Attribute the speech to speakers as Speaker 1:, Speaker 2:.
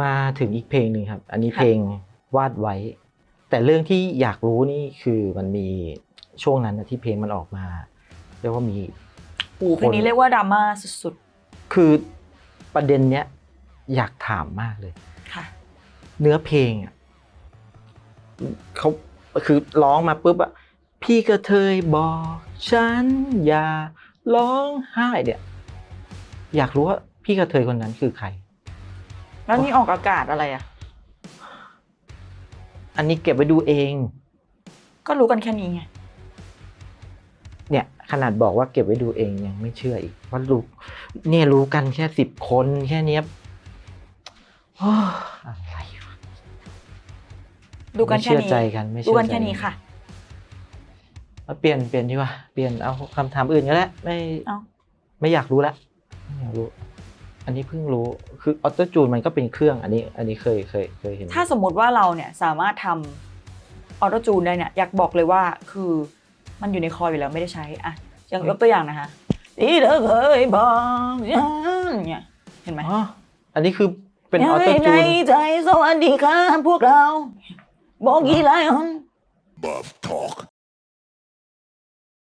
Speaker 1: มาถึงอีกเพลงหนึ่งครับ อันนี้
Speaker 2: ค่ะ
Speaker 1: เพลงวาดไว้ แต่เรื่องที่อยากรู้นี่คือมันมีช่วงนั้นนะที่เพลงมันออกมา เรียกว่ามี
Speaker 2: โอ้โหเพลงนี้เรียกว่าดราม่าสุด
Speaker 1: คือประเด็นเนี้ยอยากถามมากเลย
Speaker 2: ๆค่ะ
Speaker 1: เนื้อเพลงอะเขาคือร้องมาปุ๊บอะพี่กระเทยบอกฉันอย่าร้องไห้เนี่ยอยากรู้ว่าพี่กระเทยคนนั้นคือใคร
Speaker 2: แล้วนี่ออกอากาศอะไรอะ
Speaker 1: อันนี้เก็บไว้ดูเอง
Speaker 2: ก็รู้กันแค่นี้ไง
Speaker 1: เนี่ย ขนาดบอกว่าเก็บไว้ดูเองยังไม่เชื่ออีกว่ารู้เนี่ยรู้กันแค่สิบคนแค่เนี้ยโอ้อะไรวะ
Speaker 2: ดูกัน
Speaker 1: ไม่
Speaker 2: แค่
Speaker 1: เชื่อ
Speaker 2: นี้
Speaker 1: ใจกันไม่
Speaker 2: ดู
Speaker 1: เชื่อ
Speaker 2: กัน
Speaker 1: ใจ
Speaker 2: แค่นี้ค่ะ
Speaker 1: เอาเปลี่ยนเปลี่ยนดีกว่าเปลี่ยนเอาคำถามอื่นก็แล้วไม่
Speaker 2: เอ้า
Speaker 1: ไม่อยากรู้แล้วไม่อยากรู้ อันนี้เพิ่งรู้คือออโตจูนมันก็เป็นเครื่องอันนี้ อันนี้เคยเคยเคยเห็น
Speaker 2: ถ้าสมมุติว่าเราเนี่ยสามารถทำออโตจูนได้เนี่ยอยากบอกเลยว่าคือมันอยู่ในคออยู่แล้วไม่ได้ใช้อะอย่างยกตัวอย่างนะคะที่เธอเคยบอกฉันเนี่ยเห็นไหม
Speaker 1: อ๋ออันนี้คือเป็นออโต
Speaker 2: ใน
Speaker 1: จูน
Speaker 2: ใจสวัสดีครับพวกเรา บอกกี่ไลน์
Speaker 3: Bob talk.